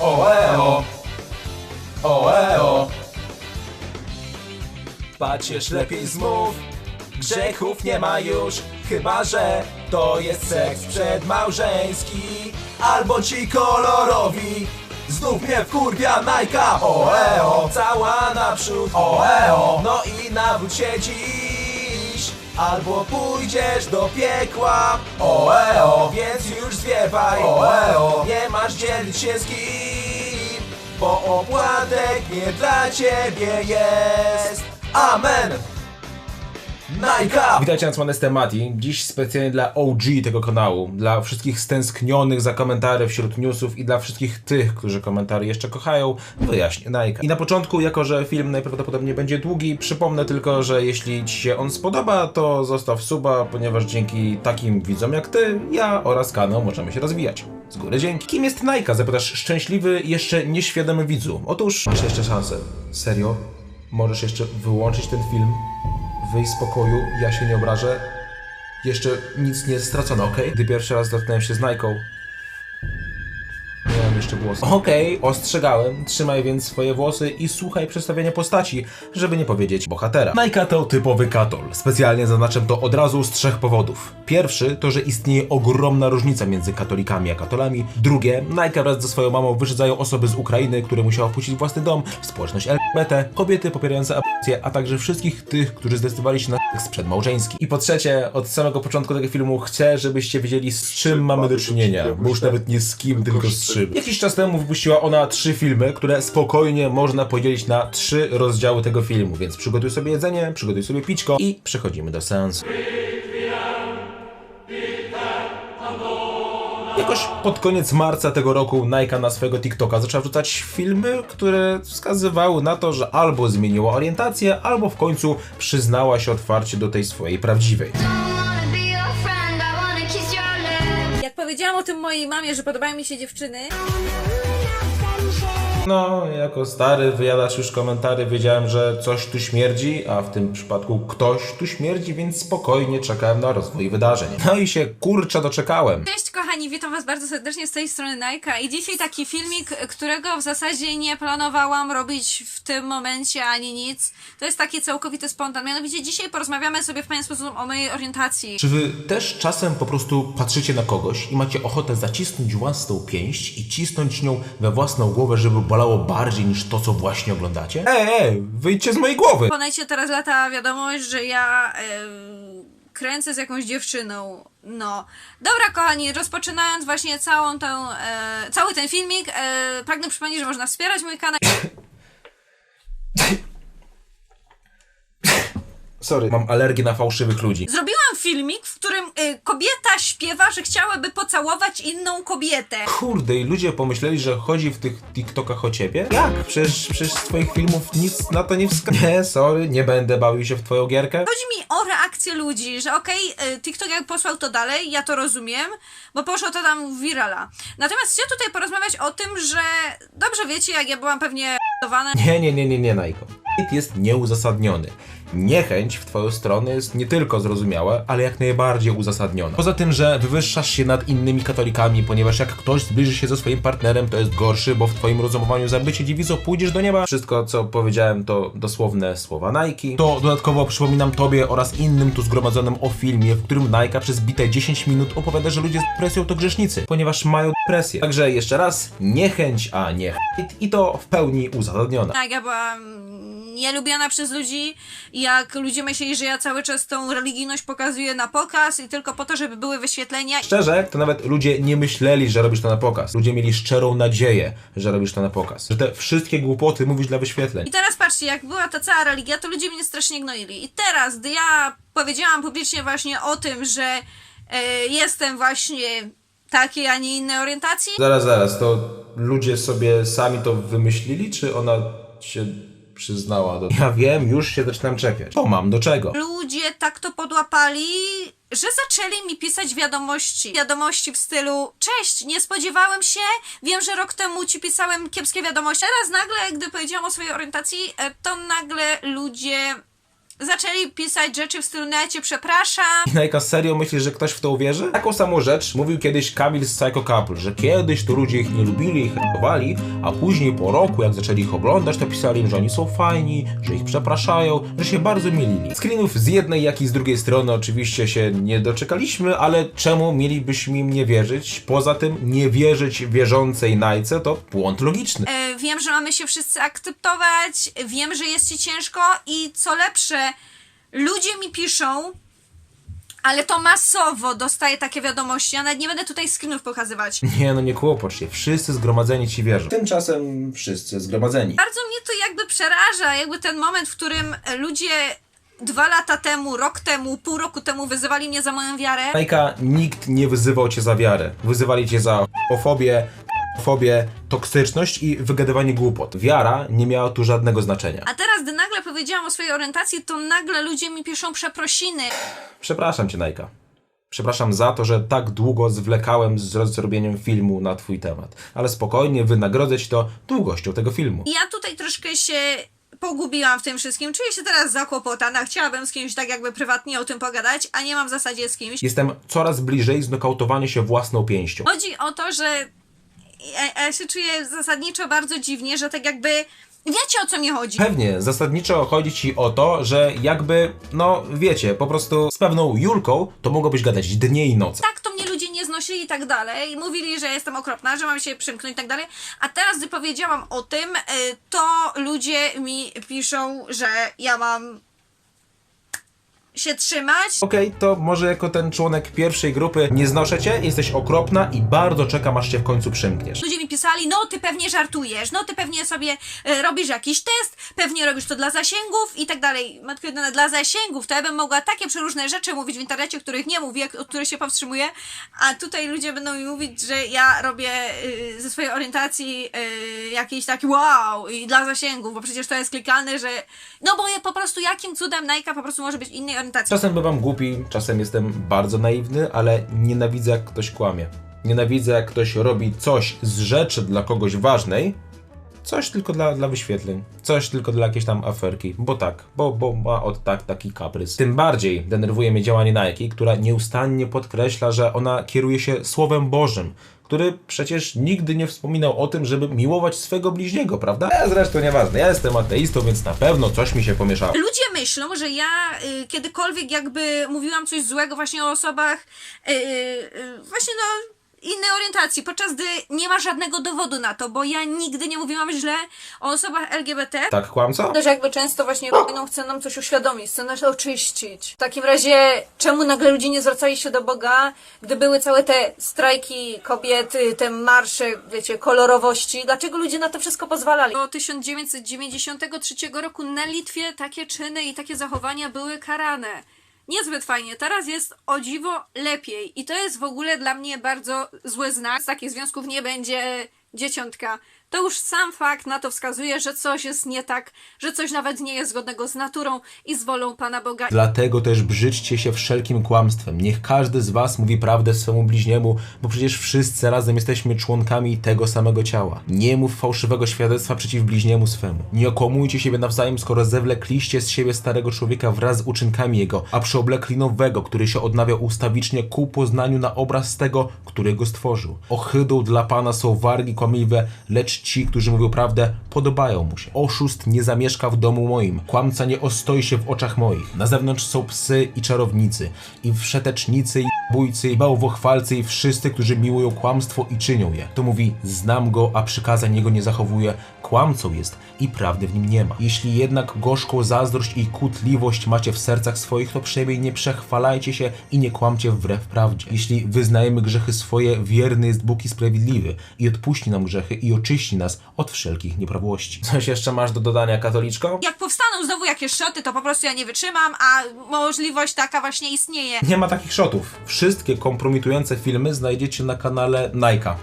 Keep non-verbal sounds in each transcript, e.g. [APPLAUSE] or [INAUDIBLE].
Oeo, oeo. Pacierz lepiej zmów, grzechów nie ma już, chyba że to jest seks przedmałżeński. Albo ci kolorowi, znów mnie wkurwia Najka. Oeo, cała naprzód, oeo. No i nawróć się dziś, albo pójdziesz do piekła. Oeo, więc już zwiewaj, oeo. Nie masz dzielić się z kim, bo opłatek nie dla ciebie jest. Amen. Najka! Witajcie na Cłone Mati. Dziś specjalnie dla OG tego kanału, dla wszystkich stęsknionych za komentarze wśród newsów i dla wszystkich tych, którzy komentary jeszcze kochają, wyjaśnię Najka. I na początku, jako że film najprawdopodobniej będzie długi, przypomnę tylko, że jeśli Ci się on spodoba, to zostaw suba, ponieważ dzięki takim widzom jak Ty, ja oraz kanał możemy się rozwijać. Z góry dzięki. Kim jest Najka? Zapytasz szczęśliwy, jeszcze nieświadomy widzu. Otóż masz jeszcze szansę. Serio? Możesz jeszcze wyłączyć ten film Wyjść z pokoju, ja się nie obrażę. Jeszcze nic nie stracono, ok? Gdy pierwszy raz dotknąłem się z Najką, jeszcze włosy. Okej, ostrzegałem. Trzymaj więc swoje włosy i słuchaj przedstawienia postaci, żeby nie powiedzieć bohatera. Najka to typowy katol. Specjalnie zaznaczę to od razu z trzech powodów. Pierwszy to, że istnieje ogromna różnica między katolikami a katolami. Drugie, Najka wraz ze swoją mamą wyszedzają osoby z Ukrainy, które musiały opuścić własny dom, społeczność LGBT, kobiety popierające aborcję, a także wszystkich tych, którzy zdecydowali się na seks przedmałżeński. I po trzecie, od samego początku tego filmu chcę, żebyście wiedzieli z czym mamy do czynienia, bo już nawet nie z kim, tylko z czym. Jakiś czas temu wypuściła ona trzy filmy, które spokojnie można podzielić na trzy rozdziały tego filmu, więc przygotuj sobie jedzenie, przygotuj sobie pićko i przechodzimy do seansu. Jakoś pod koniec marca tego roku Nike na swojego TikToka zaczęła wrzucać filmy, które wskazywały na to, że albo zmieniła orientację, albo w końcu przyznała się otwarcie do tej swojej prawdziwej. Powiedziałam o tym mojej mamie, że podobają mi się dziewczyny, No, jako stary wyjadacz już komentarzy wiedziałem, że coś tu śmierdzi, a w tym przypadku ktoś tu śmierdzi, więc spokojnie czekałem na rozwój wydarzeń. No i się kurczę doczekałem. Cześć kochani, witam was bardzo serdecznie z tej strony Najka i dzisiaj taki filmik, którego w zasadzie nie planowałam robić w tym momencie ani nic. To jest taki całkowity spontan. Mianowicie dzisiaj porozmawiamy sobie w pewien sposób o mojej orientacji. Czy wy też czasem po prostu patrzycie na kogoś i macie ochotę zacisnąć własną pięść i cisnąć nią we własną głowę, żeby bolało bardziej niż to, co właśnie oglądacie? Ej, ej, wyjdźcie z mojej głowy! Ponajcie teraz lata wiadomość, że ja e, kręcę z jakąś dziewczyną. No. Dobra, kochani, rozpoczynając właśnie całą tę, e, cały ten filmik, e, pragnę przypomnieć, że można wspierać mój kanał. [LAUGHS] Sorry, mam alergię na fałszywych ludzi. Zrobiłam filmik, w którym y, kobieta śpiewa, że chciałaby pocałować inną kobietę. Kurde, i ludzie pomyśleli, że chodzi w tych TikTokach o ciebie? Jak? Przecież, przecież z twoich filmów nic na to nie wskazuje. Nie, sorry, nie będę bawił się w twoją gierkę. Chodzi mi o reakcję ludzi, że okej, y, TikTok jak posłał to dalej, ja to rozumiem, bo poszło to tam w virala. Natomiast chcę tutaj porozmawiać o tym, że dobrze wiecie, jak ja byłam pewnie. [LAUGHS] Nie, nie, nie, nie, nie, Najko. Jest nieuzasadniony. Niechęć w twoją stronę jest nie tylko zrozumiała, ale jak najbardziej uzasadniona. Poza tym, że wywyższasz się nad innymi katolikami, ponieważ jak ktoś zbliży się ze swoim partnerem, to jest gorszy, bo w twoim rozumowaniu za bycie dziewicą pójdziesz do nieba. Wszystko, co powiedziałem, to dosłowne słowa Nike. To dodatkowo przypominam tobie oraz innym tu zgromadzonym o filmie, w którym Nike przez bite 10 minut opowiada, że ludzie z depresją to grzesznicy, ponieważ mają depresję. Także jeszcze raz, niechęć, a nie hejt i to w pełni uzasadnione. Jak ja byłam nielubiana przez ludzi, jak ludzie myśleli, że ja cały czas tą religijność pokazuję na pokaz i tylko po to, żeby były wyświetlenia. Szczerze, to nawet ludzie nie myśleli, że robisz to na pokaz. Ludzie mieli szczerą nadzieję, że robisz to na pokaz. Że te wszystkie głupoty mówisz dla wyświetleń. I teraz patrzcie, jak była ta cała religia, to ludzie mnie strasznie gnoili. I teraz, gdy ja powiedziałam publicznie właśnie o tym, że e, jestem właśnie takiej, a nie innej orientacji, Zaraz, zaraz, to ludzie sobie sami to wymyślili, czy ona się przyznała do... Ja wiem, już się zaczynam czepiać. To mam do czego? ludzie tak to podłapali, że zaczęli mi pisać wiadomości. Wiadomości w stylu Cześć, nie spodziewałem się, wiem, że rok temu ci pisałem kiepskie wiadomości. Teraz nagle, gdy powiedziałam o swojej orientacji, e, to nagle ludzie zaczęli pisać rzeczy w stylu "No, ja cię przepraszam. I Najka serio myślisz, że ktoś w to uwierzy? Taką samą rzecz mówił kiedyś Kamil z Psycho Couple, że kiedyś to ludzie ich nie lubili i hejtowali, a później po roku, jak zaczęli ich oglądać, to pisali im, że oni są fajni, że ich przepraszają, że się bardzo mielili. Screenów z jednej, jak i z drugiej strony oczywiście się nie doczekaliśmy, ale czemu mielibyśmy im nie wierzyć? Poza tym, nie wierzyć wierzącej Najce to błąd logiczny. E, wiem, że mamy się wszyscy akceptować, wiem, że jest ci ciężko i co lepsze, ludzie mi piszą, ale to masowo dostaję takie wiadomości. Ja nawet nie będę tutaj screenów pokazywać. [LAUGHS] Nie no, nie kłopocz się, wszyscy zgromadzeni ci wierzą. Tymczasem wszyscy zgromadzeni. Bardzo mnie to jakby przeraża, jakby ten moment, w którym ludzie dwa lata temu, rok temu, pół roku temu wyzywali mnie za moją wiarę. Majka, nikt nie wyzywał cię za wiarę. Wyzywali cię za homofobię, fobię, toksyczność i wygadywanie głupot. Wiara nie miała tu żadnego znaczenia. A teraz, gdy nagle powiedziałam o swojej orientacji, to nagle ludzie mi piszą przeprosiny. Przepraszam cię, Najka. Przepraszam za to, że tak długo zwlekałem z zrobieniem filmu na twój temat. Ale spokojnie wynagrodzę ci to długością tego filmu. I ja tutaj troszkę się pogubiłam w tym wszystkim. Czuję się teraz zakłopotana. Chciałabym z kimś tak jakby prywatnie o tym pogadać, a nie mam w zasadzie z kimś. Jestem coraz bliżej znokautowania się własną pięścią. Chodzi o to, że ja, ja się czuję zasadniczo bardzo dziwnie, że tak jakby wiecie o co mi chodzi. Pewnie, zasadniczo chodzi ci o to, że jakby, no wiecie, po prostu z pewną Julką to mogłobyś gadać dnie i noce. tak to mnie ludzie nie znosili i tak dalej. Mówili, że jestem okropna, że mam się przymknąć i tak dalej. A teraz, gdy powiedziałam o tym, y, to ludzie mi piszą, że ja mam się trzymać. Okej, to może jako ten członek pierwszej grupy nie znoszę cię, jesteś okropna i bardzo czekam aż cię w końcu przymkniesz. Ludzie mi pisali, no ty pewnie żartujesz, no ty pewnie sobie e, robisz jakiś test, pewnie robisz to dla zasięgów i tak dalej. Matko jedyna, dla zasięgów, to ja bym mogła takie przeróżne rzeczy mówić w internecie, których nie mówię, od których się powstrzymuję, a tutaj ludzie będą mi mówić, że ja robię y, ze swojej orientacji y, jakiś taki wow i dla zasięgów, bo przecież to jest klikalne, że no bo ja po prostu jakim cudem Nike po prostu może być innej orientacji. Czasem bywam głupi, czasem jestem bardzo naiwny, ale nienawidzę jak ktoś kłamie. Nienawidzę jak ktoś robi coś z rzeczy dla kogoś ważnej, coś tylko dla, dla wyświetleń, coś tylko dla jakiejś tam aferki, bo tak, bo, bo ma od tak taki kaprys. Tym bardziej denerwuje mnie działanie Nike, która nieustannie podkreśla, że ona kieruje się Słowem Bożym, który przecież nigdy nie wspominał o tym, żeby miłować swego bliźniego, prawda? Ja zresztą nieważne, ja jestem ateistą, więc na pewno coś mi się pomieszało. Ludzie myślą, że ja y, kiedykolwiek jakby mówiłam coś złego właśnie o osobach y, y, właśnie no innej orientacji, podczas gdy nie ma żadnego dowodu na to, bo ja nigdy nie mówiłam źle o osobach LGBT. Tak, kłamco? Też jakby często właśnie wojną chce nam coś uświadomić, chce nas oczyścić. W takim razie, czemu nagle ludzie nie zwracali się do Boga, gdy były całe te strajki kobiety, te marsze, wiecie, kolorowości? Dlaczego ludzie na to wszystko pozwalali? Do 1993 roku na Litwie takie czyny i takie zachowania były karane. Niezbyt fajnie. Teraz jest o dziwo lepiej. I to jest w ogóle dla mnie bardzo zły znak. Z takich związków nie będzie dzieciątka. To już sam fakt na to wskazuje, że coś jest nie tak, że coś nawet nie jest zgodnego z naturą i z wolą Pana Boga. Dlatego też brzydźcie się wszelkim kłamstwem. Niech każdy z was mówi prawdę swemu bliźniemu, bo przecież wszyscy razem jesteśmy członkami tego samego ciała. Nie mów fałszywego świadectwa przeciw bliźniemu swemu. Nie okłamujcie siebie nawzajem, skoro zewlekliście z siebie starego człowieka wraz z uczynkami jego, a przyoblekli nowego, który się odnawia ustawicznie ku poznaniu na obraz tego, który go stworzył. Ohydą dla Pana są wargi kłamliwe, lecz ci, którzy mówią prawdę, podobają mu się. Oszust nie zamieszka w domu moim, kłamca nie ostoi się w oczach moich. Na zewnątrz są psy i czarownicy, i wszetecznicy, i bójcy, i bałwochwalcy, i wszyscy, którzy miłują kłamstwo i czynią je. To mówi, znam go, a przykazań jego nie zachowuje. Kłamcą jest i prawdy w nim nie ma. Jeśli jednak gorzką zazdrość i kłótliwość macie w sercach swoich, to przynajmniej nie przechwalajcie się i nie kłamcie wbrew prawdzie. Jeśli wyznajemy grzechy swoje, wierny jest Bóg i sprawiedliwy i odpuści nam grzechy i oczyści nas od wszelkich nieprawłości. Coś jeszcze masz do dodania, katoliczko? Jak powstaną znowu jakieś szoty, to po prostu ja nie wytrzymam, a możliwość taka właśnie istnieje. Nie ma takich shotów. Wszystkie kompromitujące filmy znajdziecie na kanale Nike.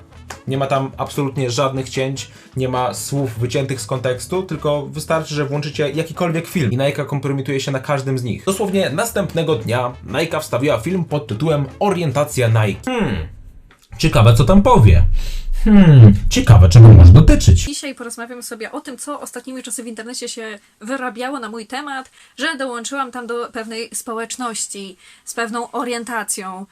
Nie ma tam absolutnie żadnych cięć, nie ma słów wyciętych z kontekstu, tylko wystarczy, że włączycie jakikolwiek film i Nike kompromituje się na każdym z nich. Dosłownie następnego dnia Nike wstawiła film pod tytułem Orientacja Nike. Hmm, ciekawe co tam powie. Hmm, ciekawe czego może dotyczyć. Dzisiaj porozmawiam sobie o tym, co ostatnimi czasy w internecie się wyrabiało na mój temat, że dołączyłam tam do pewnej społeczności z pewną orientacją.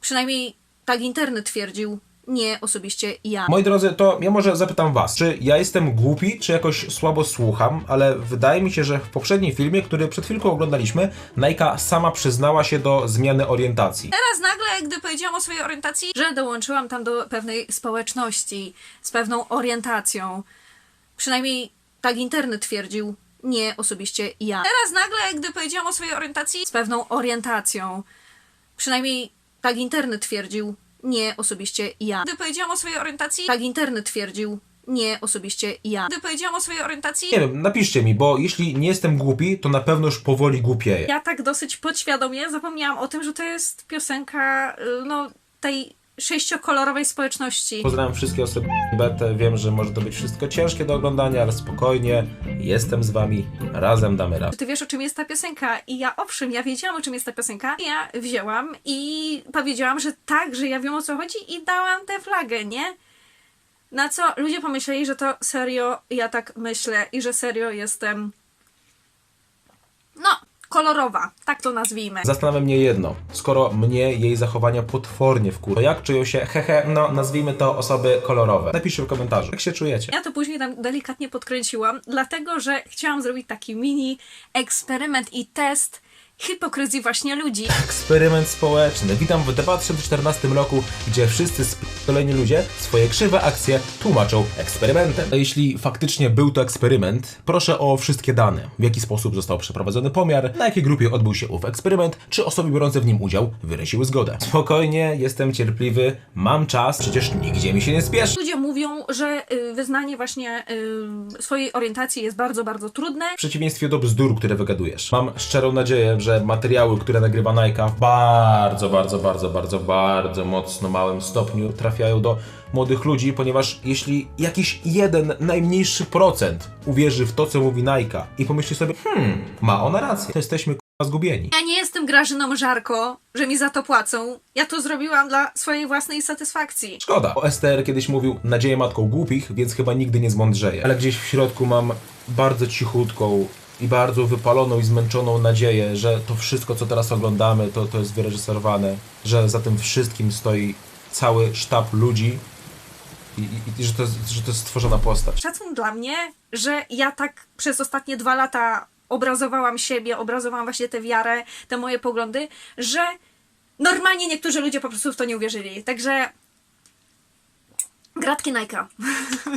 Przynajmniej tak internet twierdził, nie osobiście ja. Moi drodzy, to ja może zapytam was, czy ja jestem głupi, czy jakoś słabo słucham, ale wydaje mi się, że w poprzednim filmie, który przed chwilką oglądaliśmy, Najka sama przyznała się do zmiany orientacji. Teraz nagle, gdy powiedziałam o swojej orientacji, że dołączyłam tam do pewnej społeczności z pewną orientacją. Przynajmniej tak internet twierdził, nie osobiście ja. Teraz nagle, gdy powiedziałam o swojej orientacji z pewną orientacją. Przynajmniej tak internet twierdził, nie osobiście ja. Gdy powiedziałam o swojej orientacji, tak internet twierdził, nie osobiście ja. Gdy powiedziałam o swojej orientacji, Nie wiem, napiszcie mi, bo jeśli nie jestem głupi, to na pewno już powoli głupieję. ja tak dosyć podświadomie zapomniałam o tym, że to jest piosenka, y, no, tej sześciokolorowej społeczności. Pozdrawiam wszystkie osoby betę, wiem, że może to być wszystko ciężkie do oglądania, ale spokojnie, jestem z wami, razem damy radę. Ty wiesz, o czym jest ta piosenka? I ja, owszem, ja wiedziałam, o czym jest ta piosenka. I ja wzięłam i powiedziałam, że tak, że ja wiem, o co chodzi i dałam tę flagę, nie? Na co ludzie pomyśleli, że to serio ja tak myślę i że serio jestem... No, kolorowa, tak to nazwijmy. Zastanawia mnie jedno, skoro mnie jej zachowania potwornie wkurza, to jak czują się, hehe, no nazwijmy to osoby kolorowe? Napiszcie w komentarzu, jak się czujecie. Ja to później tam delikatnie podkręciłam, dlatego że chciałam zrobić taki mini eksperyment i test hipokryzji właśnie ludzi. Eksperyment społeczny. Witam w 2014 roku, gdzie wszyscy spoleni ludzie swoje krzywe akcje tłumaczą eksperymentem. A Jeśli faktycznie był to eksperyment, proszę o wszystkie dane. W jaki sposób został przeprowadzony pomiar, na jakiej grupie odbył się ów eksperyment, czy osoby biorące w nim udział wyraziły zgodę. Spokojnie, jestem cierpliwy, mam czas, przecież nigdzie mi się nie spieszy. Ludzie mówią, że y, wyznanie właśnie y, swojej orientacji jest bardzo, bardzo trudne. W przeciwieństwie do bzdur, które wygadujesz. Mam szczerą nadzieję, że materiały, które nagrywa Najka w bardzo, bardzo, bardzo, bardzo, bardzo mocno małym stopniu trafiają do młodych ludzi, ponieważ jeśli jakiś jeden najmniejszy procent uwierzy w to, co mówi Najka i pomyśli sobie, hmm, ma ona rację, to jesteśmy k***a zgubieni. Ja nie jestem Grażyną Żarko, że mi za to płacą. Ja to zrobiłam dla swojej własnej satysfakcji. Szkoda. O STR kiedyś mówił, nadzieję matką głupich, więc chyba nigdy nie zmądrzeje. Ale gdzieś w środku mam bardzo cichutką i bardzo wypaloną i zmęczoną nadzieję, że to wszystko, co teraz oglądamy, to, to jest wyreżyserowane, że za tym wszystkim stoi cały sztab ludzi i, i, i że, to jest, że to jest stworzona postać. Szacun dla mnie, że ja tak przez ostatnie dwa lata obrazowałam siebie, obrazowałam właśnie tę wiarę, te moje poglądy, że normalnie niektórzy ludzie po prostu w to nie uwierzyli. Także gratki Nike.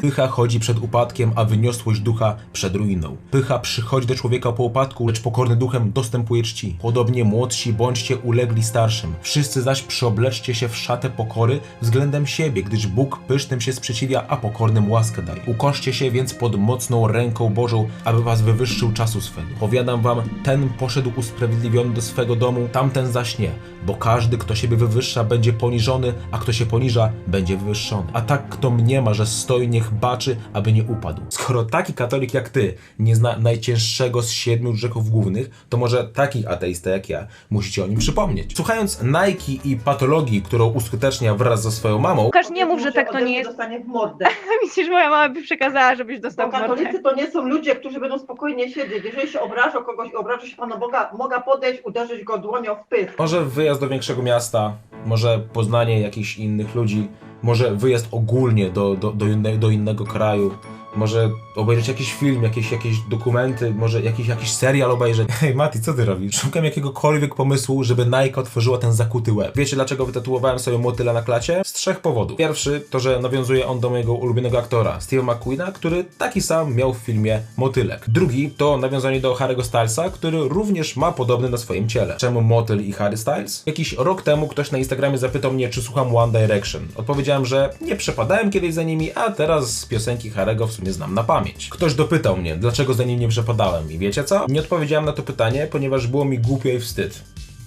Pycha chodzi przed upadkiem, a wyniosłość ducha przed ruiną. Pycha przychodzi do człowieka po upadku, lecz pokorny duchem dostępuje czci. Podobnie młodsi bądźcie ulegli starszym. Wszyscy zaś przyobleczcie się w szatę pokory względem siebie, gdyż Bóg pysznym się sprzeciwia, a pokornym łaskę daje. Ukoszcie się więc pod mocną ręką Bożą, aby was wywyższył czasu swego. Powiadam wam, ten poszedł usprawiedliwiony do swego domu, tamten zaś nie, bo każdy, kto siebie wywyższa, będzie poniżony, a kto się poniża, będzie wywyższony. A tak, kto mniema, że stoi, niech baczy, aby nie upadł. Skoro taki katolik jak ty nie zna najcięższego z siedmiu grzechów głównych, to może taki ateista jak ja musicie o nim przypomnieć. Słuchając Nike i patologii, którą uskutecznia wraz ze swoją mamą, Łukasz, nie mów, że tak to nie jest. dostanie w mordę. [LAUGHS] Myślisz, moja mama by przekazała, żebyś dostał Bo w mordę. katolicy to nie są ludzie, którzy będą spokojnie siedzieć. Jeżeli się obraża kogoś, obraża się Pana Boga, mogę podejść, uderzyć go dłonią w pysk. Może wyjazd do większego miasta, może poznanie jakichś innych ludzi, może wyjazd ogólnie do, do, do, do innego kraju, może obejrzeć jakiś film, jakieś, jakieś dokumenty, może jakiś, jakiś serial obejrzeć. [LAUGHS] Hej Mati, co ty robisz? Szukam jakiegokolwiek pomysłu, żeby Nike otworzyła ten zakuty łeb. Wiecie dlaczego wytatuowałem sobie motyla na klacie? Z trzech powodów. Pierwszy to, że nawiązuje on do mojego ulubionego aktora, Steve'a McQueena, który taki sam miał w filmie Motylek. Drugi to nawiązanie do Harry'ego Stylesa, który również ma podobny na swoim ciele. Czemu motyl i Harry Styles? Jakiś rok temu ktoś na Instagramie zapytał mnie, czy słucham One Direction. Odpowiedziałem, że nie przepadałem kiedyś za nimi, a teraz piosenki Harry'ego w sumie znam na pamięć. Ktoś dopytał mnie, dlaczego za nim nie przepadałem i wiecie co? Nie odpowiedziałem na to pytanie, ponieważ było mi głupio i wstyd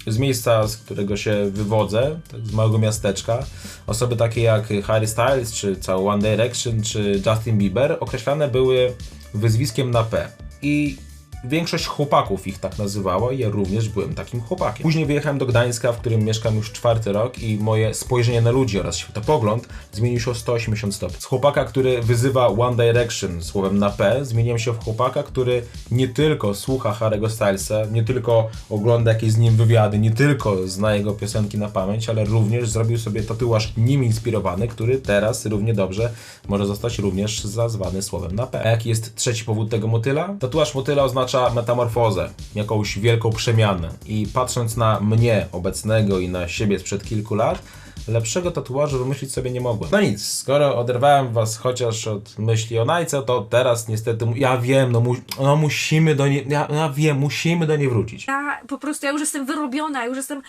z miejsca, z którego się wywodzę, tak z małego miasteczka, osoby takie jak Harry Styles, czy cały One Direction, czy Justin Bieber określane były wyzwiskiem na P. I większość chłopaków ich tak nazywała i ja również byłem takim chłopakiem. Później wyjechałem do Gdańska, w którym mieszkam już czwarty rok i moje spojrzenie na ludzi oraz światopogląd zmienił się o 180 stopni. Z chłopaka, który wyzywa One Direction słowem na P, zmieniłem się w chłopaka, który nie tylko słucha Harry'ego Stylesa, nie tylko ogląda jakieś z nim wywiady, nie tylko zna jego piosenki na pamięć, ale również zrobił sobie tatuaż nim inspirowany, który teraz równie dobrze może zostać również zazwany słowem na P. A jaki jest trzeci powód tego motyla? Tatuaż motyla oznacza metamorfozę, jakąś wielką przemianę. I patrząc na mnie obecnego i na siebie sprzed kilku lat, lepszego tatuażu wymyślić sobie nie mogłem. No nic, skoro oderwałem was chociaż od myśli o Najce, to teraz niestety, ja wiem, no, mu, no musimy do niej, ja, ja wiem, musimy do niej wrócić. Ja po prostu, ja już jestem wyrobiona, już jestem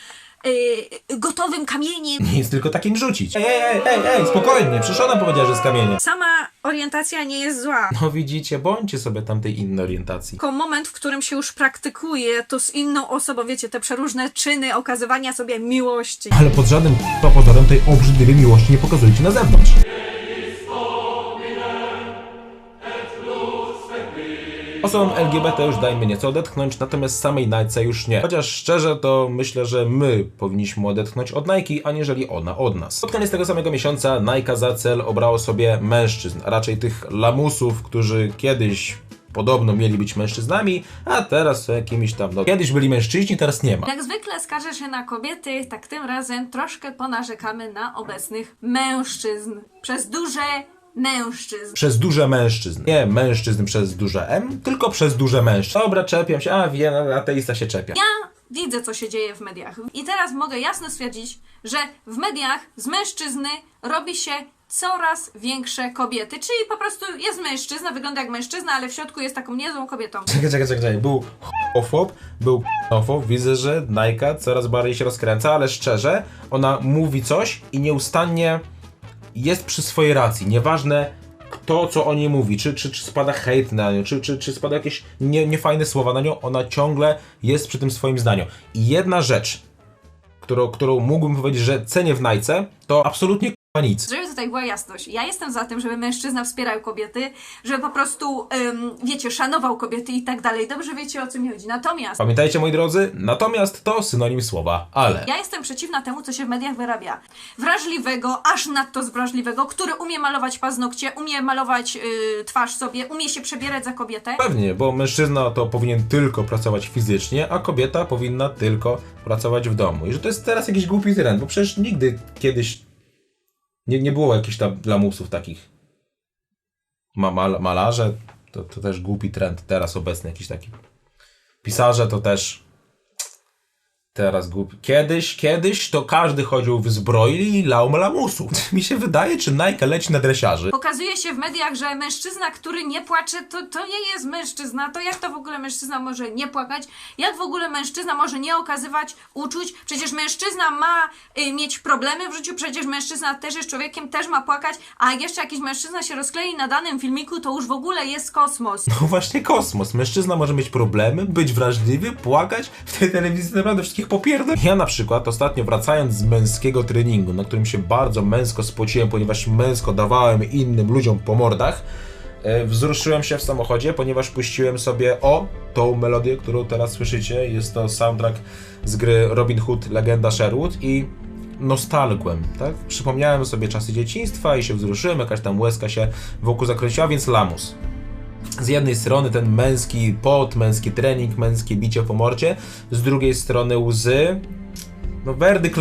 yy, gotowym kamieniem. Nic tylko takim rzucić. Ej, ej, ej, ej, spokojnie, przecież ona powiedziała, że z kamienia. Sama orientacja nie jest zła. No widzicie, bądźcie sobie tamtej innej orientacji. Tylko moment, w którym się już praktykuje to z inną osobą, wiecie, te przeróżne czyny okazywania sobie miłości. Ale pod żadnym k***a pozorem tej obrzydliwej miłości nie pokazujcie na zewnątrz. Osobom LGBT już dajmy nieco odetchnąć, natomiast samej Nike już nie. Chociaż szczerze to myślę, że my powinniśmy odetchnąć od Nike, aniżeli ona od nas. Pod koniec tego samego miesiąca Nike za cel obrało sobie mężczyzn, a raczej tych lamusów, którzy kiedyś podobno mieli być mężczyznami, a teraz są jakimiś tam, no kiedyś byli mężczyźni, teraz nie ma. Jak zwykle skarżę się na kobiety, tak tym razem troszkę ponarzekamy na obecnych mężczyzn. Przez duże mężczyzn. Przez duże mężczyzn. Nie mężczyzn przez duże M, tylko przez duże mężczyzn. Dobra, czepiam się, a wiem, ateista się czepia. Ja widzę, co się dzieje w mediach. I teraz mogę jasno stwierdzić, że w mediach z mężczyzny robi się coraz większe kobiety. Czyli po prostu jest mężczyzna, wygląda jak mężczyzna, ale w środku jest taką niezłą kobietą. [LAUGHS] Czekaj, czekaj, czekaj. Był homofob, był homofob. Widzę, że Nike coraz bardziej się rozkręca, ale szczerze, ona mówi coś i nieustannie jest przy swojej racji. Nieważne to, co o niej mówi, czy, czy, czy spada hejt na nią, czy, czy, czy spada jakieś nie, niefajne słowa na nią, ona ciągle jest przy tym swoim zdaniu. I jedna rzecz, którą, którą mógłbym powiedzieć, że cenię w Nike, to absolutnie nic. Żeby tutaj była jasność, ja jestem za tym, żeby mężczyzna wspierał kobiety, żeby po prostu, ym, wiecie, szanował kobiety i tak dalej. Dobrze wiecie o co mi chodzi. Natomiast Pamiętajcie, moi drodzy, natomiast to synonim słowa ale. Ja jestem przeciwna temu, co się w mediach wyrabia. Wrażliwego, aż nadto wrażliwego, który umie malować paznokcie, umie malować yy, twarz sobie, umie się przebierać za kobietę. Pewnie, bo mężczyzna to powinien tylko pracować fizycznie, a kobieta powinna tylko pracować w domu. I że to jest teraz jakiś głupi trend, bo przecież nigdy kiedyś nie, nie było jakichś tam lamusów takich. Ma, mal, malarze to, to też głupi trend, teraz obecny jakiś taki. Pisarze to też teraz głupi. Kiedyś, kiedyś to każdy chodził w zbroi i lał lamusów. Mi się wydaje, czy Nike leci na dresiarzy. Pokazuje się w mediach, że mężczyzna, który nie płacze, to, to nie jest mężczyzna. To jak to w ogóle mężczyzna może nie płakać? Jak w ogóle mężczyzna może nie okazywać uczuć? Przecież mężczyzna ma y, mieć problemy w życiu, przecież mężczyzna też jest człowiekiem, też ma płakać, a jak jeszcze jakiś mężczyzna się rozklei na danym filmiku, to już w ogóle jest kosmos. No właśnie kosmos. Mężczyzna może mieć problemy, być wrażliwy, płakać. W tej telewizji naprawdę wszystkich popierdol. Ja na przykład ostatnio wracając z męskiego treningu, na którym się bardzo męsko spociłem, ponieważ męsko dawałem innym ludziom po mordach, e, wzruszyłem się w samochodzie, ponieważ puściłem sobie o tą melodię, którą teraz słyszycie. Jest to soundtrack z gry Robin Hood Legenda Sherwood i nostalgłem, tak? Przypomniałem sobie czasy dzieciństwa i się wzruszyłem, jakaś tam łezka się wokół zakręciła, więc lamus z jednej strony ten męski pot, męski trening, męskie bicie po morcie, z drugiej strony łzy, no werdykt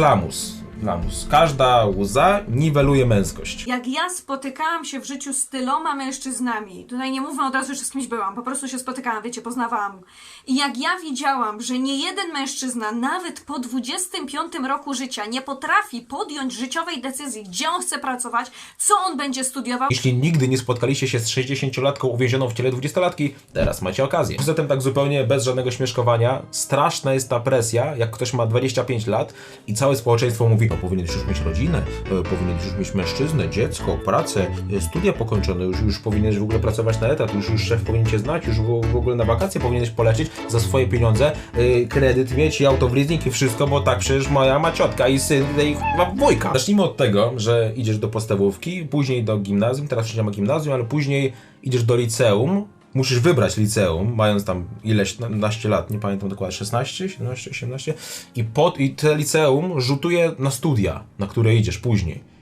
lamus. Każda łza niweluje męskość. Jak ja spotykałam się w życiu z tyloma mężczyznami, tutaj nie mówmy od razu, że z kimś byłam, po prostu się spotykałam, wiecie, poznawałam. I jak ja widziałam, że nie jeden mężczyzna, nawet po 25 roku życia, nie potrafi podjąć życiowej decyzji, gdzie on chce pracować, co on będzie studiował, Jeśli nigdy nie spotkaliście się z 60-latką uwięzioną w ciele 20-latki, teraz macie okazję. Poza tym tak zupełnie bez żadnego śmieszkowania, straszna jest ta presja, jak ktoś ma 25 lat i całe społeczeństwo mówi, no powinieneś już mieć rodzinę, e, powinieneś już mieć mężczyznę, dziecko, pracę, e, studia pokończone, już, już powinieneś w ogóle pracować na etat, już, już szef powinien cię znać, już w, ogóle na wakacje powinieneś polecieć za swoje pieniądze, e, kredyt mieć i auto w leasing i wszystko, bo tak przecież moja maciotka i syn i chyba wujka. Zacznijmy od tego, że idziesz do podstawówki, później do gimnazjum, teraz przecież nie ma gimnazjum, ale później idziesz do liceum musisz wybrać liceum, mając tam ileś, na- naście lat, nie pamiętam dokładnie, 16, 17, 18 i, pod, i te liceum rzutuje na studia, na które idziesz później.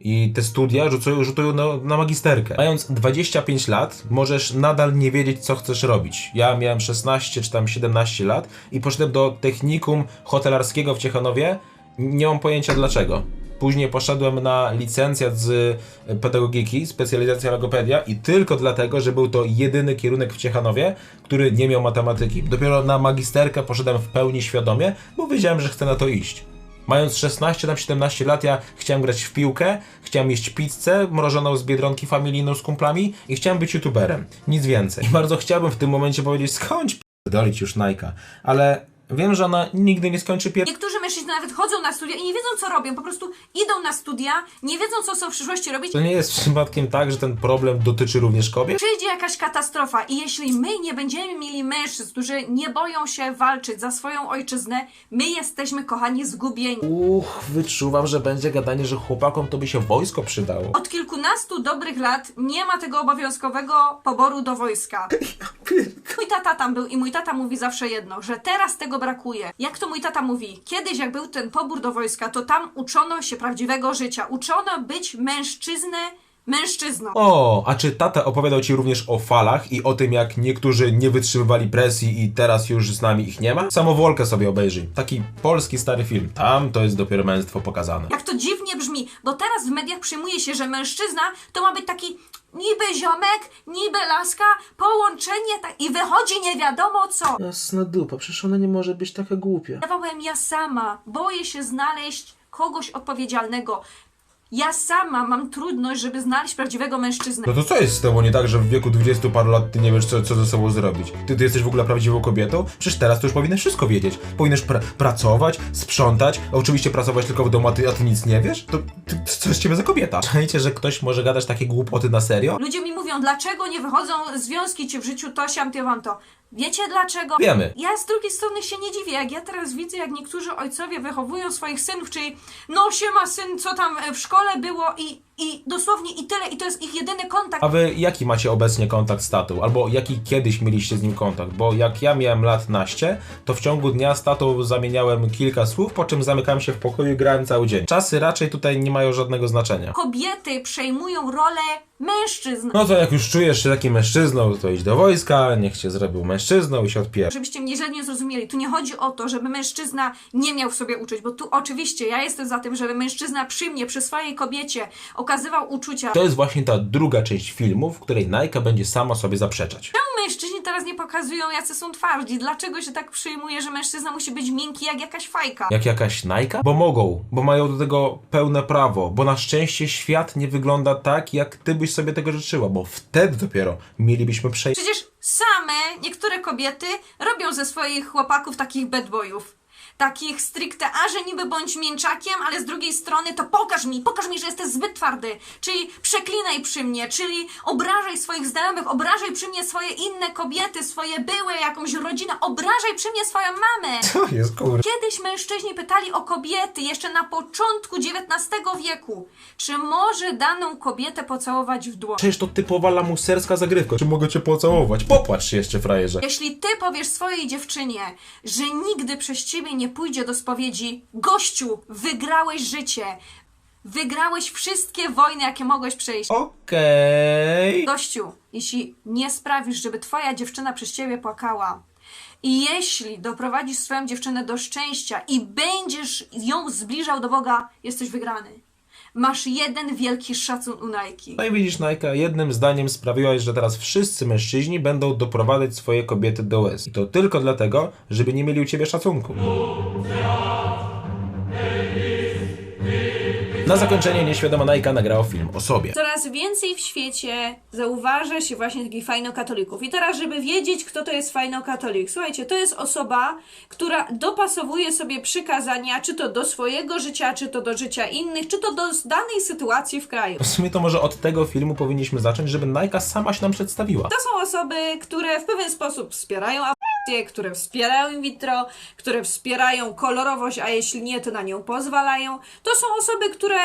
I te studia rzutują, rzutują na, na magisterkę. Mając 25 lat, możesz nadal nie wiedzieć, co chcesz robić. Ja miałem 16 czy tam 17 lat i poszedłem do technikum hotelarskiego w Ciechanowie. Nie mam pojęcia dlaczego. Później poszedłem na licencjat z pedagogiki, specjalizacja logopedia i tylko dlatego, że był to jedyny kierunek w Ciechanowie, który nie miał matematyki. Dopiero na magisterkę poszedłem w pełni świadomie, bo wiedziałem, że chcę na to iść. Mając 16 tam 17 lat, ja chciałem grać w piłkę, chciałem jeść pizzę mrożoną z biedronki familijną z kumplami i chciałem być youtuberem. Nic więcej. I bardzo chciałbym w tym momencie powiedzieć, skądź dolić już Nike, ale wiem, że ona nigdy nie skończy pier... Niektórzy nawet chodzą na studia i nie wiedzą, co robią. Po prostu idą na studia, nie wiedzą, co chcą w przyszłości robić. To nie jest przypadkiem tak, że ten problem dotyczy również kobiet? Przyjdzie jakaś katastrofa i jeśli my nie będziemy mieli mężczyzn, którzy nie boją się walczyć za swoją ojczyznę, my jesteśmy, kochani, zgubieni. Uch, wyczuwam, że będzie gadanie, że chłopakom to by się wojsko przydało. Od kilkunastu dobrych lat nie ma tego obowiązkowego poboru do wojska. [LAUGHS] Mój tata tam był i mój tata mówi zawsze jedno, że teraz tego brakuje. Jak to mój tata mówi? Kiedyś jak był ten pobór do wojska, to tam uczono się prawdziwego życia. Uczono być mężczyznę mężczyzną. O, a czy tata opowiadał ci również o falach i o tym, jak niektórzy nie wytrzymywali presji i teraz już z nami ich nie ma? Samowolkę sobie obejrzyj. Taki polski stary film. Tam to jest dopiero męstwo pokazane. Jak to dziwnie brzmi, bo teraz w mediach przyjmuje się, że mężczyzna to ma być taki niby ziomek, niby laska, połączenie tak i wychodzi nie wiadomo co. Jasna dupa, przecież ona nie może być taka głupia. Dawałem ja sama, boję się znaleźć kogoś odpowiedzialnego. Ja sama mam trudność, żeby znaleźć prawdziwego mężczyznę. No to co jest z tobą nie tak, że w wieku 20 paru lat ty nie wiesz, co, co ze sobą zrobić? Ty, ty jesteś w ogóle prawdziwą kobietą? Przecież teraz to już powinnaś wszystko wiedzieć. Powinnaś pra pracować, sprzątać, oczywiście pracować tylko w domu, a ty, a ty nic nie wiesz? To ty, co z ciebie za kobieta? Czajcie, że ktoś może gadać takie głupoty na serio? Ludzie mi mówią, dlaczego nie wychodzą związki ci w życiu, to siam, ty wam to. Wiecie dlaczego? Wiemy. Ja z drugiej strony się nie dziwię, jak ja teraz widzę, jak niektórzy ojcowie wychowują swoich synów, czyli no siema syn, co tam w szkole było i, i dosłownie i tyle, i to jest ich jedyny kontakt. A wy jaki macie obecnie kontakt z tatą? Albo jaki kiedyś mieliście z nim kontakt? Bo jak ja miałem lat naście, to w ciągu dnia z tatą zamieniałem kilka słów, po czym zamykałem się w pokoju i grałem cały dzień. Czasy raczej tutaj nie mają żadnego znaczenia. Kobiety przejmują rolę mężczyzn. No to jak już czujesz się takim mężczyzną, to idź do wojska, niech cię zrobił mężczyzną i się odpier... Żebyście mnie źle nie zrozumieli, tu nie chodzi o to, żeby mężczyzna nie miał w sobie uczuć, bo tu oczywiście ja jestem za tym, żeby mężczyzna przy mnie, przy swojej kobiecie okazywał uczucia. To jest właśnie ta druga część filmu, w której Najka będzie sama sobie zaprzeczać. Czemu mężczyźni teraz nie pokazują, jacy są twardzi? Dlaczego się tak przyjmuje, że mężczyzna musi być miękki jak jakaś fajka? Jak jakaś Najka? Bo mogą, bo mają do tego pełne prawo, bo na szczęście świat nie wygląda tak, jak ty byś sobie tego życzyła, bo wtedy dopiero mielibyśmy przejść. Przecież same niektóre kobiety robią ze swoich chłopaków takich bad boyów. Takich stricte, a że niby bądź mięczakiem, ale z drugiej strony to pokaż mi, pokaż mi, że jesteś zbyt twardy. Czyli przeklinaj przy mnie, czyli obrażaj swoich znajomych, obrażaj przy mnie swoje inne kobiety, swoje byłe, jakąś rodzinę, obrażaj przy mnie swoją mamę. [LAUGHS] To jest kur... Kiedyś mężczyźni pytali o kobiety, jeszcze na początku XIX wieku, czy może daną kobietę pocałować w dłoń. Przecież to typowa lamuserska zagrywka. Czy mogę cię pocałować? Się jeszcze, frajerze. Jeśli ty powiesz swojej dziewczynie, że nigdy przez ciebie nie pójdzie do spowiedzi, gościu, wygrałeś życie. Wygrałeś wszystkie wojny, jakie mogłeś przejść. Okej. Gościu, jeśli nie sprawisz, żeby twoja dziewczyna przez ciebie płakała, i jeśli doprowadzisz swoją dziewczynę do szczęścia i będziesz ją zbliżał do Boga, jesteś wygrany. Masz jeden wielki szacun u Nike. No i widzisz, Najka, jednym zdaniem sprawiłaś, że teraz wszyscy mężczyźni będą doprowadzać swoje kobiety do łez. I to tylko dlatego, żeby nie mieli u ciebie szacunku. Na zakończenie nieświadoma Najka nagrała film o sobie. Coraz więcej w świecie zauważa się właśnie takich fajnokatolików. I teraz, żeby wiedzieć, kto to jest fajnokatolik. Słuchajcie, to jest osoba, która dopasowuje sobie przykazania, czy to do swojego życia, czy to do życia innych, czy to do danej sytuacji w kraju. W sumie to może od tego filmu powinniśmy zacząć, żeby Najka sama się nam przedstawiła. To są osoby, które w pewien sposób wspierają które wspierają in vitro, które wspierają kolorowość, a jeśli nie, to na nią pozwalają. To są osoby, które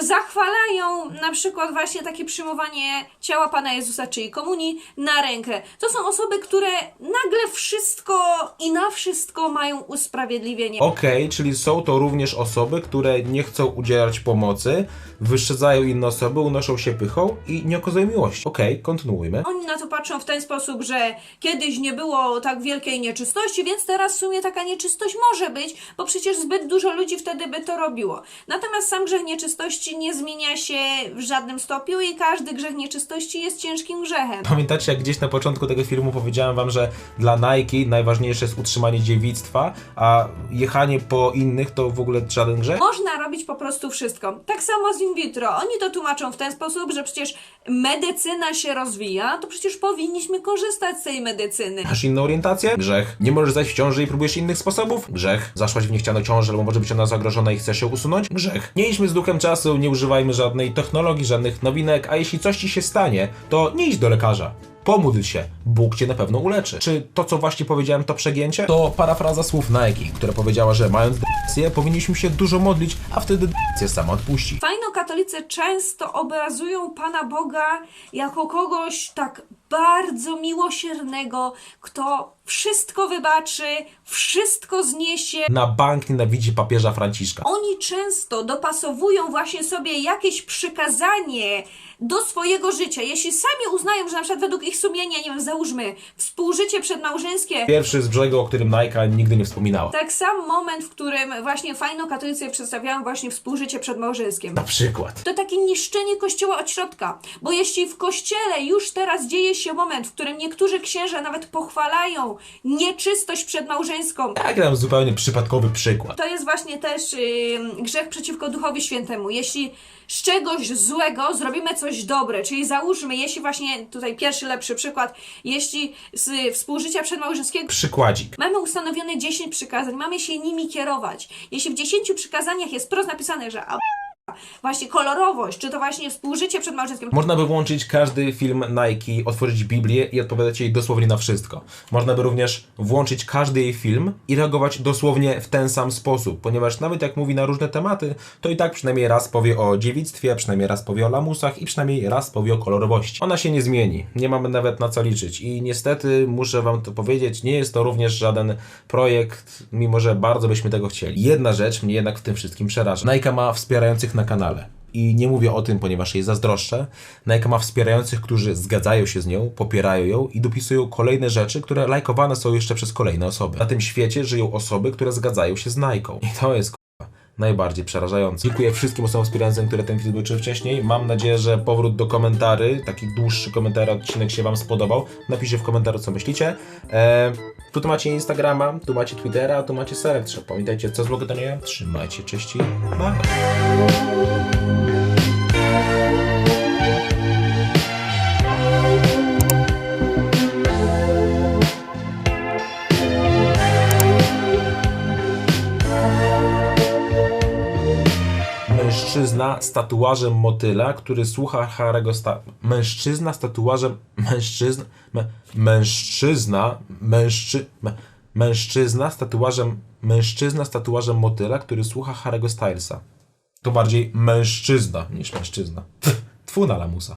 zachwalają na przykład właśnie takie przyjmowanie ciała Pana Jezusa, czyli komunii, na rękę. To są osoby, które nagle wszystko i na wszystko mają usprawiedliwienie. Okej, czyli są to również osoby, które nie chcą udzielać pomocy, wyszczadzają inne osoby, unoszą się pychą i nie okazują miłości. Okej, kontynuujmy. Oni na to patrzą w ten sposób, że kiedyś nie było tak wielkiej nieczystości, więc teraz w sumie taka nieczystość może być, bo przecież zbyt dużo ludzi wtedy by to robiło. Natomiast sam grzech nieczystości nie zmienia się w żadnym stopniu i każdy grzech nieczystości jest ciężkim grzechem. Pamiętacie, jak gdzieś na początku tego filmu powiedziałem wam, że dla Nike najważniejsze jest utrzymanie dziewictwa, a jechanie po innych to w ogóle żaden grzech? Można robić po prostu wszystko. Tak samo z in vitro. Oni to tłumaczą w ten sposób, że przecież medycyna się rozwija, to przecież powinniśmy korzystać z tej medycyny. Masz inną orientację? Grzech. Nie możesz zajść w ciąży i próbujesz innych sposobów? Grzech. Zaszłaś w niechcianą ciążę, albo może być ona zagrożona i chcesz ją usunąć? Grzech. Nie idźmy z duchem czasu, nie używajmy żadnej technologii, żadnych nowinek, a jeśli coś ci się stanie, to nie idź do lekarza. Pomódl się, Bóg cię na pewno uleczy. Czy to, co właśnie powiedziałem, to przegięcie? To parafraza słów Nike, która powiedziała, że mając depresję, powinniśmy się dużo modlić, a wtedy depresja sama odpuści. Fajno-katolicy często obrazują Pana Boga jako kogoś tak bardzo miłosiernego, kto wszystko wybaczy, wszystko zniesie. Na bank nienawidzi papieża Franciszka. Oni często dopasowują właśnie sobie jakieś przykazanie do swojego życia. Jeśli sami uznają, że na przykład według ich sumienia, nie wiem, załóżmy, współżycie przedmałżeńskie Pierwszy z brzegu, o którym Nike nigdy nie wspominała. tak sam moment, w którym właśnie fajno-katolicy przedstawiają właśnie współżycie przedmałżeńskie. Na przykład. To takie niszczenie kościoła od środka. Bo jeśli w kościele już teraz dzieje się moment, w którym niektórzy księża nawet pochwalają nieczystość przedmałżeńską, Jak dam zupełnie przypadkowy przykład. to jest właśnie też yy, grzech przeciwko Duchowi Świętemu. Jeśli z czegoś złego zrobimy coś dobre, czyli załóżmy, jeśli właśnie tutaj pierwszy lepszy przykład, jeśli z współżycia przedmałżeńskiego Przykładzik. Mamy ustanowione 10 przykazań, mamy się nimi kierować. Jeśli w 10 przykazaniach jest wprost napisane, że a, właśnie kolorowość, czy to właśnie współżycie przedmałżeńskie, Można by włączyć każdy film Nike, otworzyć Biblię i odpowiadać jej dosłownie na wszystko. Można by również włączyć każdy jej film i reagować dosłownie w ten sam sposób, ponieważ nawet jak mówi na różne tematy, to i tak przynajmniej raz powie o dziewictwie, przynajmniej raz powie o lamusach i przynajmniej raz powie o kolorowości. Ona się nie zmieni, nie mamy nawet na co liczyć i niestety muszę wam to powiedzieć, nie jest to również żaden projekt, mimo że bardzo byśmy tego chcieli. Jedna rzecz mnie jednak w tym wszystkim przeraża. Nike ma wspierających na kanale. I nie mówię o tym, ponieważ jej zazdroszczę. Nike ma wspierających, którzy zgadzają się z nią, popierają ją i dopisują kolejne rzeczy, które lajkowane są jeszcze przez kolejne osoby. Na tym świecie żyją osoby, które zgadzają się z Nike. I to jest najbardziej przerażające. Dziękuję wszystkim osobom wspierającym, które ten film zobaczyły wcześniej. Mam nadzieję, że powrót do komentarzy, taki dłuższy komentarz, odcinek się Wam spodobał. Napiszcie w komentarzu, co myślicie. Eee, tu to macie Instagrama, tu macie Twittera, tu macie Select Shop. Pamiętajcie, co złego to nie. Trzymajcie czyści. Bye. Mężczyzna z tatuażem motyla, który słucha Harry'ego sta... Mężczyzna z tatuażem... Mężczyzna... Mę... Mężczyzna... Mężczy... Mę... Mężczyzna z tatuażem... Mężczyzna z tatuażem motyla, który słucha Harry'ego Stylesa. To bardziej mężczyzna niż mężczyzna. Tfu na lamusa.